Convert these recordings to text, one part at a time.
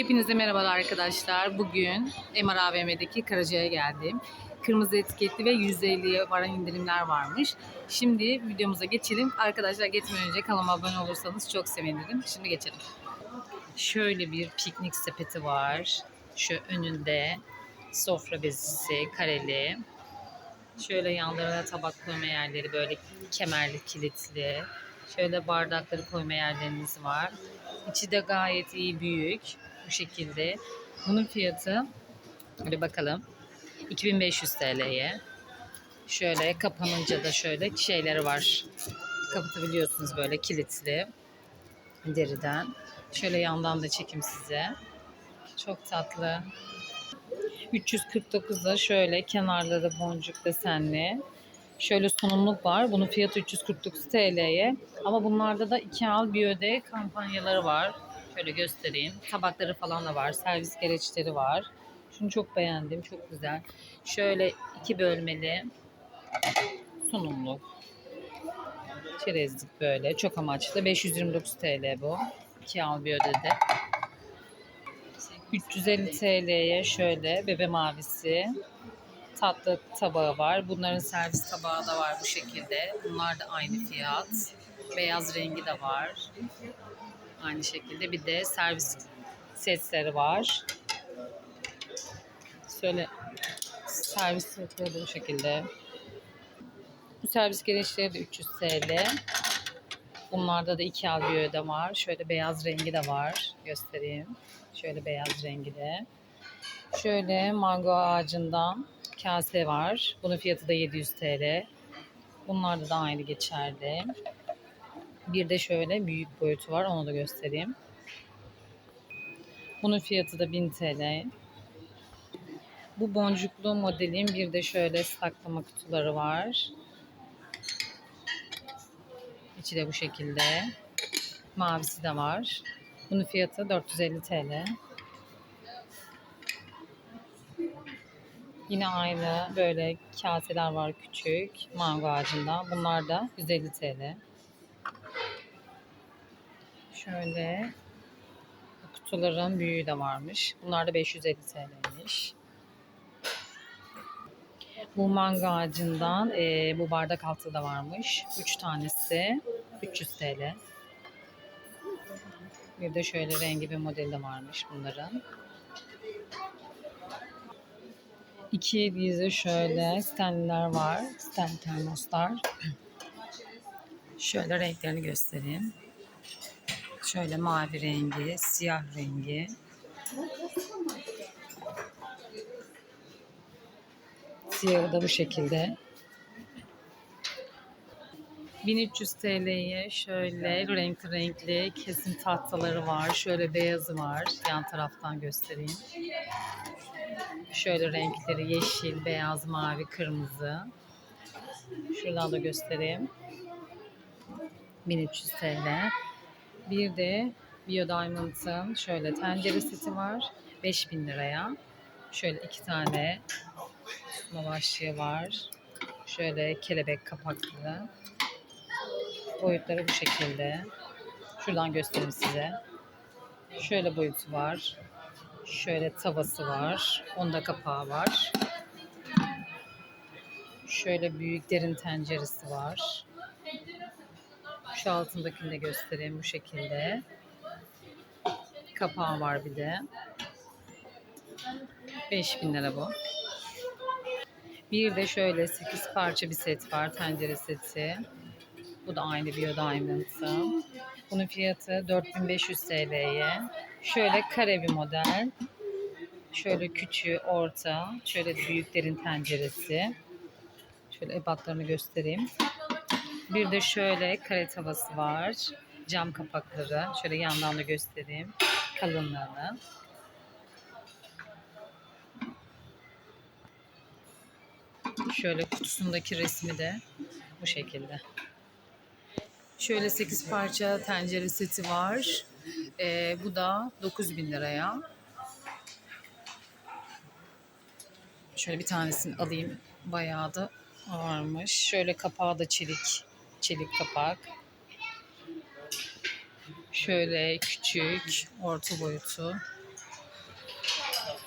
Hepinize merhabalar arkadaşlar. Bugün MR AVM'deki Karaca'ya geldim. Kırmızı etiketli ve %50'ye varan indirimler varmış. Şimdi videomuza geçelim. Arkadaşlar geçmeden önce kanalıma abone olursanız çok sevinirim. Şimdi geçelim. Şöyle bir piknik sepeti var. Şu önünde sofra bezisi, kareli. Şöyle yanlarına tabak koyma yerleri böyle kemerli, kilitli. Şöyle bardakları koyma yerleriniz var. İçi de gayet iyi büyük. Bu şekilde. Bunun fiyatı hadi bakalım 2500 TL'ye. Şöyle kapanınca da şöyle şeyleri var. Kapatabiliyorsunuz böyle kilitli deriden. Şöyle yandan da çekim size. Çok tatlı. 349'da şöyle kenarları boncuk desenli. Şöyle sunumluk var. Bunun fiyatı 349 TL'ye. Ama bunlarda da 2 al bir öde kampanyaları var. Şöyle göstereyim. Tabakları falan da var. Servis gereçleri var. Şunu çok beğendim. Çok güzel. Şöyle iki bölmeli sunumluk. Çerezlik böyle. Çok amaçlı. 529 TL bu. 2 al bir ödede. 350 TL'ye şöyle bebe mavisi tatlı tabağı var. Bunların servis tabağı da var bu şekilde. Bunlar da aynı fiyat. Beyaz rengi de var. Aynı şekilde bir de servis setleri var. Şöyle servis setleri bu şekilde. Bu servis gereçleri de 300 TL. Bunlarda da iki al bir var. Şöyle beyaz rengi de var. Göstereyim. Şöyle beyaz rengi de. Şöyle mango ağacından kase var. Bunun fiyatı da 700 TL. Bunlarda da aynı geçerli. Bir de şöyle büyük boyutu var. Onu da göstereyim. Bunun fiyatı da 1000 TL. Bu boncuklu modelin bir de şöyle saklama kutuları var. İçi de bu şekilde. Mavisi de var. Bunun fiyatı 450 TL. Yine aynı böyle kaseler var küçük mango ağacından. Bunlar da 150 TL. Şöyle kutuların büyüğü de varmış. Bunlar da 550 TL'ymiş. Bu mango ağacından e, bu bardak altı da varmış. 3 tanesi 300 TL. Bir de şöyle rengi bir modeli de varmış bunların. İki dizi şöyle stenler var. Sten termoslar. Şöyle renklerini göstereyim. Şöyle mavi rengi, siyah rengi. Siyahı da bu şekilde. 1300 TL'ye şöyle renkli renkli kesim tahtaları var. Şöyle beyazı var. Yan taraftan göstereyim. Şöyle renkleri yeşil, beyaz, mavi, kırmızı. Şuradan da göstereyim. 1300 TL. Bir de Bio Diamond'ın şöyle tencere seti var. 5000 liraya. Şöyle iki tane tutma başlığı var. Şöyle kelebek kapaklı. Boyutları bu şekilde. Şuradan göstereyim size. Şöyle boyutu var. Şöyle tavası var. Onda kapağı var. Şöyle büyük derin tenceresi var. Şu altındakini de göstereyim bu şekilde. Kapağı var bir de. 5000 lira bu. Bir de şöyle 8 parça bir set var. Tencere seti. Bu da aynı Bio Diamond'ı. Bunun fiyatı 4500 TL'ye. Şöyle kare bir model. Şöyle küçüğü, orta. Şöyle büyüklerin tenceresi. Şöyle ebatlarını göstereyim. Bir de şöyle kare tavası var. Cam kapakları. Şöyle yandan da göstereyim. Kalınlığını. Şöyle kutusundaki resmi de bu şekilde. Şöyle 8 parça tencere seti var. Ee, bu da 9000 liraya. Şöyle bir tanesini alayım. Bayağı da varmış. Şöyle kapağı da çelik. Çelik kapak. Şöyle küçük, orta boyutu.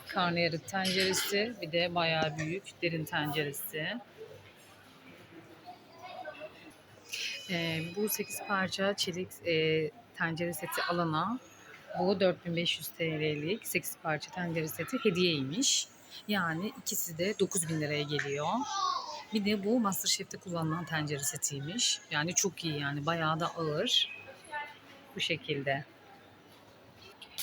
karnıyarık tenceresi. Bir de bayağı büyük derin tenceresi. Ee, bu 8 parça çelik e, tencere seti alana bu 4500 TL'lik 8 parça tencere seti hediyeymiş. Yani ikisi de 9000 liraya geliyor. Bir de bu Masterchef'te kullanılan tencere setiymiş. Yani çok iyi yani bayağı da ağır. Bu şekilde.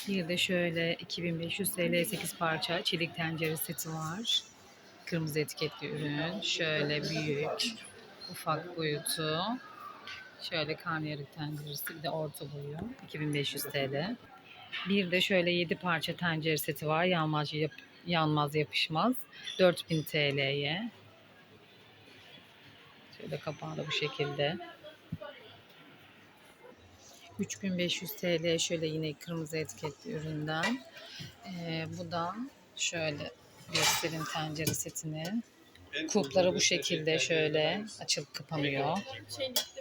Bir de şöyle 2500 TL 8 parça çelik tencere seti var. Kırmızı etiketli ürün. Şöyle büyük, ufak boyutu. Şöyle karnıyarık tenceresi bir de orta boyu 2500 TL. Bir de şöyle 7 parça tencere seti var. Yanmaz, yap, yanmaz yapışmaz. 4000 TL'ye. Şöyle kapağı da bu şekilde. 3500 TL şöyle yine kırmızı etiketli üründen. Ee, bu da şöyle göstereyim tencere setini. Kulpları bu şekilde şöyle açılıp kapanıyor.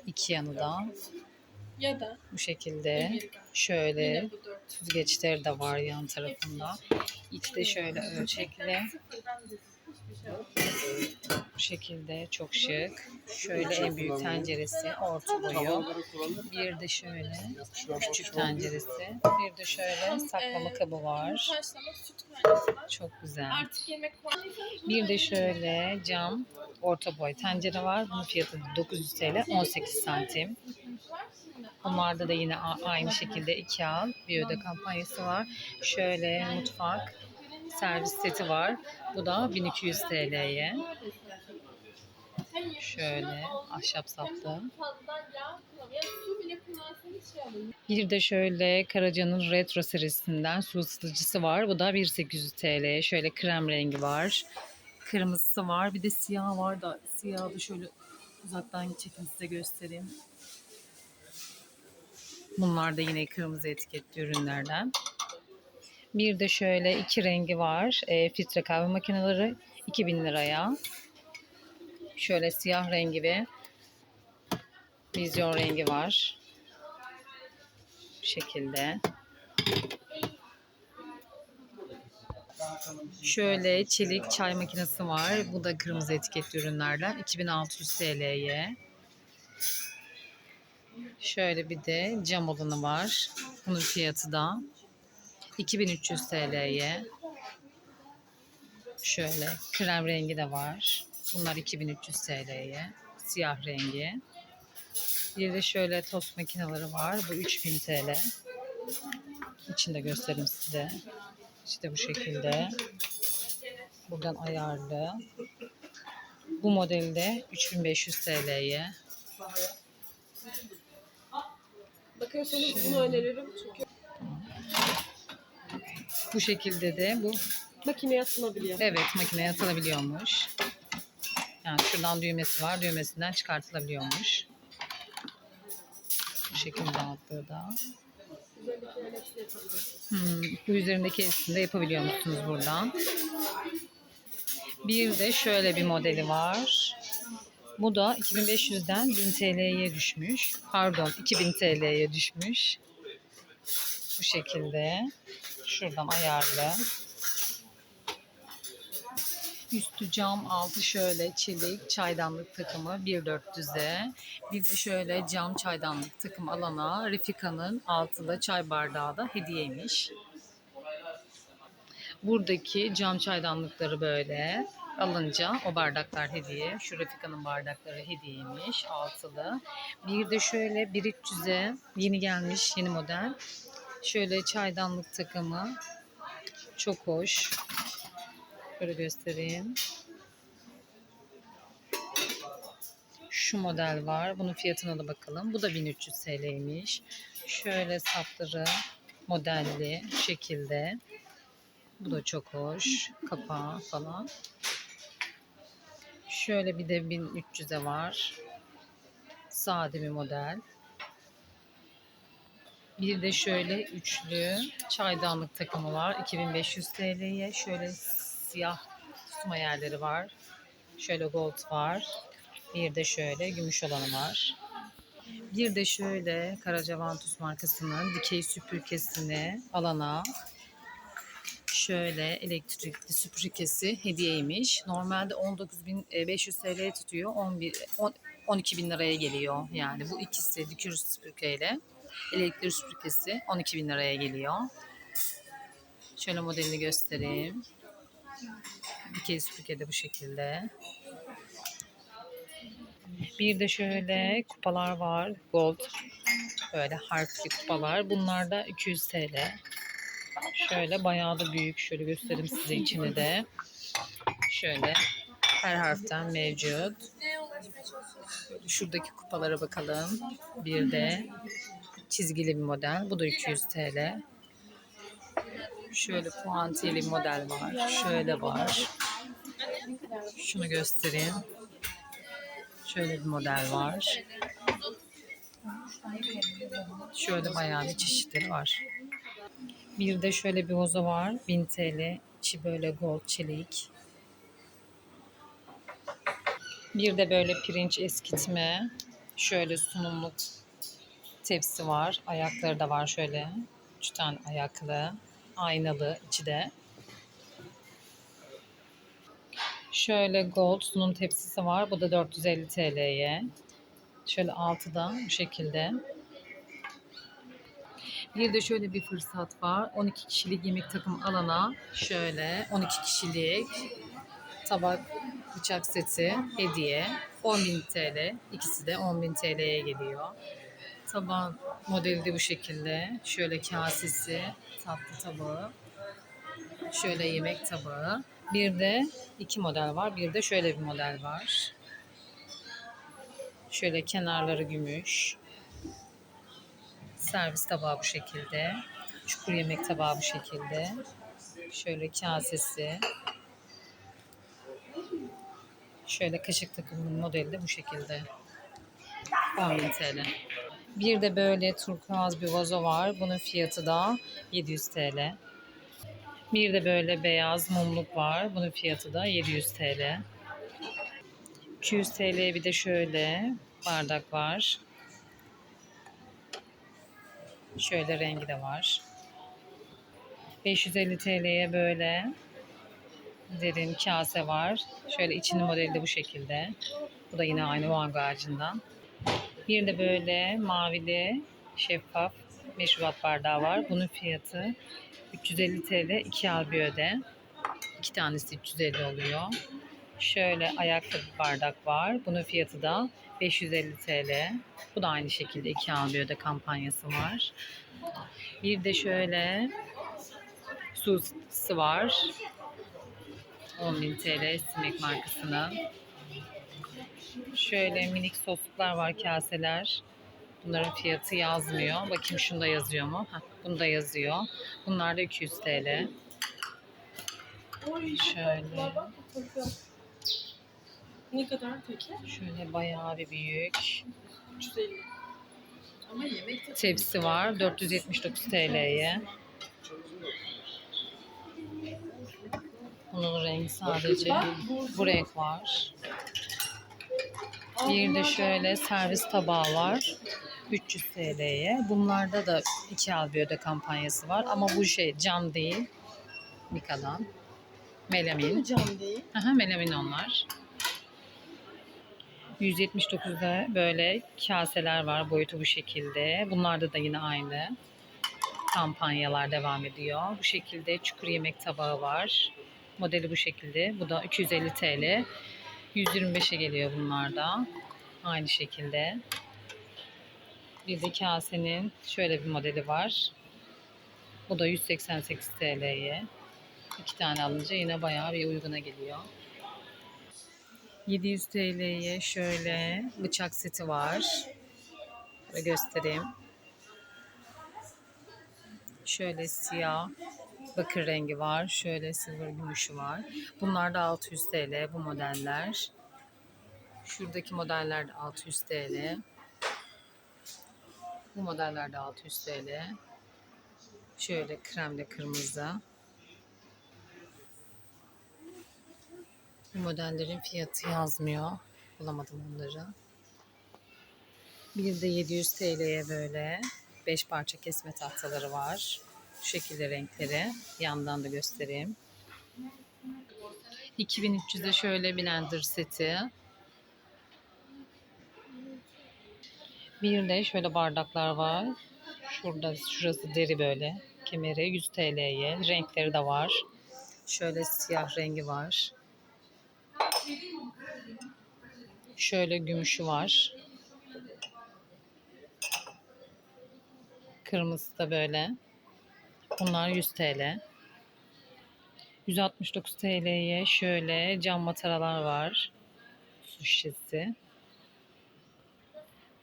İki yanı da Ya da bu şekilde şöyle süzgeçleri de var yan tarafında. İçte şöyle ölçekli. Bu şekilde çok şık. Şöyle en büyük tenceresi orta boyu. Bir de şöyle küçük tenceresi. Bir de şöyle saklama kabı var. Çok güzel. Bir de şöyle cam orta boy tencere var. Bunun fiyatı 900 TL 18 santim. Bunlarda da yine aynı şekilde iki al bir öde kampanyası var. Şöyle mutfak servis seti var. Bu da 1200 TL'ye. Şöyle ahşap saplı. Bir de şöyle Karaca'nın retro serisinden su ısıtıcısı var. Bu da 1800 TL. Şöyle krem rengi var. Kırmızısı var. Bir de siyah var da siyahı da şöyle uzaktan çekin size göstereyim. Bunlar da yine kırmızı etiketli ürünlerden. Bir de şöyle iki rengi var. E, filtre kahve makineleri 2000 liraya. Şöyle siyah rengi ve vizyon rengi var. Bu şekilde. Şöyle çelik çay makinesi var. Bu da kırmızı etiketli ürünlerden. 2600 TL'ye. Şöyle bir de cam olanı var. Bunun fiyatı da 2300 TL'ye. Şöyle krem rengi de var. Bunlar 2300 TL'ye. Siyah rengi. Bir de şöyle tost makineleri var. Bu 3000 TL. İçinde göstereyim size. İşte bu şekilde. Buradan ayarlı. Bu modelde 3500 TL'ye. Bakıyorsanız bunu öneririm çünkü Bu şekilde de bu makineye atılabiliyor. evet makineye atılabiliyormuş. Yani şuradan düğmesi var. Düğmesinden çıkartılabiliyormuş. Bu şekilde altlığı da. Hmm, bu üzerindeki hepsini de yapabiliyor musunuz buradan? Bir de şöyle bir modeli var. Bu da 2500'den 1000 TL'ye düşmüş. Pardon 2000 TL'ye düşmüş. Bu şekilde. Şuradan ayarlı. Üstü cam, altı şöyle çelik çaydanlık takımı 1400'e. Bir de şöyle cam çaydanlık takım alana Refika'nın altılı çay bardağı da hediyeymiş. Buradaki cam çaydanlıkları böyle alınca o bardaklar hediye. Şu Refika'nın bardakları hediyeymiş altılı. Bir de şöyle 1300'e yeni gelmiş yeni model. Şöyle çaydanlık takımı. Çok hoş. Böyle göstereyim. Şu model var. Bunun fiyatına da bakalım. Bu da 1300 TL'ymiş. Şöyle sapları modelli şekilde. Bu da çok hoş. Kapağı falan. Şöyle bir de 1300'e var. Sade bir model. Bir de şöyle üçlü çaydanlık takımı var. 2500 TL'ye. Şöyle siyah tutma yerleri var. Şöyle gold var. Bir de şöyle gümüş olanı var. Bir de şöyle Karaca Vantus markasının dikey süpürgesini alana Şöyle elektrikli süpürgesi hediyeymiş. Normalde 19.500 TL tutuyor. 11 10 12.000 liraya geliyor. Yani bu ikisi dikür süpürgeyle elektrik süpürgesi 12.000 liraya geliyor. Şöyle modelini göstereyim. Dikey süpürge de bu şekilde. Bir de şöyle kupalar var. Gold. Böyle harfli kupalar. Bunlar da 200 TL. Şöyle bayağı da büyük. Şöyle göstereyim size içini de. Şöyle her harften mevcut. Şuradaki kupalara bakalım. Bir de çizgili bir model. Bu da 200 TL. Şöyle puantiyeli bir model var. Şöyle var. Şunu göstereyim. Şöyle bir model var. Şöyle bayağı bir çeşitleri var. Bir de şöyle bir vazo var. 1000 TL. İçi böyle gold çelik. Bir de böyle pirinç eskitme. Şöyle sunumluk tepsi var. Ayakları da var şöyle. Üç tane ayaklı. Aynalı içi de. Şöyle gold sunum tepsisi var. Bu da 450 TL'ye. Şöyle altıda bu şekilde. Bir de şöyle bir fırsat var. 12 kişilik yemek takım alana şöyle 12 kişilik tabak bıçak seti hediye 10.000 TL. İkisi de 10.000 TL'ye geliyor. Taban modeli de bu şekilde. Şöyle kasesi, tatlı tabağı. Şöyle yemek tabağı. Bir de iki model var. Bir de şöyle bir model var. Şöyle kenarları gümüş. Servis tabağı bu şekilde. Çukur yemek tabağı bu şekilde. Şöyle kasesi. Şöyle kaşık takımının modeli de bu şekilde. 10.000 TL. Bir de böyle turkuaz bir vazo var. Bunun fiyatı da 700 TL. Bir de böyle beyaz mumluk var. Bunun fiyatı da 700 TL. 200 TL bir de şöyle bardak var. Şöyle rengi de var. 550 TL'ye böyle derin kase var. Şöyle içinin modeli de bu şekilde. Bu da yine aynı Van ağacından. Bir de böyle mavili şeffaf meşrubat bardağı var. Bunun fiyatı 350 TL. 2 al bir öde. İki tanesi 350 oluyor. Şöyle ayaklı bir bardak var. Bunun fiyatı da 550 TL. Bu da aynı şekilde 2 al bir öde kampanyası var. Bir de şöyle su var. 10.000 TL Sinek markasının. Şöyle minik sosluklar var kaseler. Bunların fiyatı yazmıyor. Bakayım şunda yazıyor mu? Heh, bunda yazıyor. Bunlar da 200 TL. Şöyle. Ne kadar peki? Şöyle bayağı bir büyük 350. Ama yemek tepsi var. 479 TL'ye. Bunun rengi sadece bu renk var. Bir de şöyle servis tabağı var. 300 TL'ye. Bunlarda da 2 al bir öde kampanyası var. Ama bu şey cam değil. Mika'dan. Melamin. cam değil. Aha, melamin onlar. 179'da böyle kaseler var. Boyutu bu şekilde. Bunlarda da yine aynı. Kampanyalar devam ediyor. Bu şekilde çukur yemek tabağı var. Modeli bu şekilde. Bu da 250 TL. 125'e geliyor bunlarda. Aynı şekilde. Bir de kasenin şöyle bir modeli var. Bu da 188 TL'ye. İki tane alınca yine bayağı bir uyguna geliyor. 700 TL'ye şöyle bıçak seti var. Ve göstereyim. Şöyle siyah bakır rengi var. Şöyle silver gümüşü var. Bunlar da 600 TL bu modeller. Şuradaki modeller de 600 TL. Bu modeller de 600 TL. Şöyle kremle kırmızı. Bu modellerin fiyatı yazmıyor. Bulamadım onları. Bir de 700 TL'ye böyle 5 parça kesme tahtaları var. Şu şekilde renkleri. Yandan da göstereyim. 2300'e şöyle blender seti. Bir de şöyle bardaklar var. Şurada şurası deri böyle. Kemeri 100 TL'ye. Renkleri de var. Şöyle siyah rengi var. Şöyle gümüşü var. Kırmızı da böyle. Bunlar 100 TL. 169 TL'ye şöyle cam mataralar var. Su şişesi.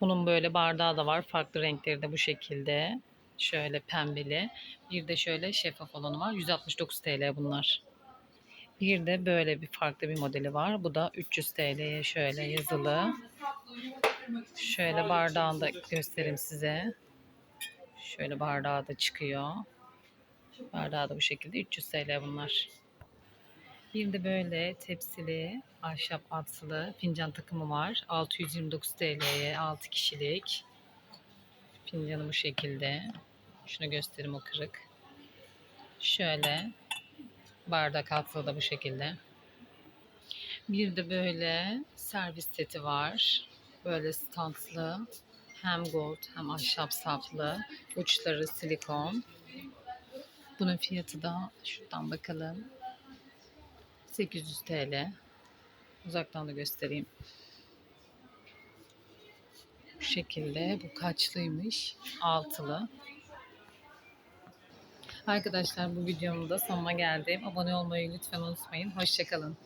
Bunun böyle bardağı da var. Farklı renkleri de bu şekilde. Şöyle pembeli. Bir de şöyle şeffaf olanı var. 169 TL bunlar. Bir de böyle bir farklı bir modeli var. Bu da 300 TL'ye şöyle yazılı. Şöyle bardağını da göstereyim size. Şöyle bardağı da çıkıyor. Bardağı da bu şekilde 300 TL bunlar. Bir de böyle tepsili, ahşap atlı fincan takımı var. 629 TL'ye 6 kişilik. Fincanı bu şekilde. Şunu göstereyim o kırık. Şöyle bardak altı da bu şekilde. Bir de böyle servis seti var. Böyle standlı. Hem gold hem ahşap saplı. Uçları silikon. Bunun fiyatı da şuradan bakalım. 800 TL. Uzaktan da göstereyim. Bu şekilde bu kaçlıymış? Altılı. Arkadaşlar bu videomun da sonuna geldim. Abone olmayı lütfen unutmayın. Hoşçakalın.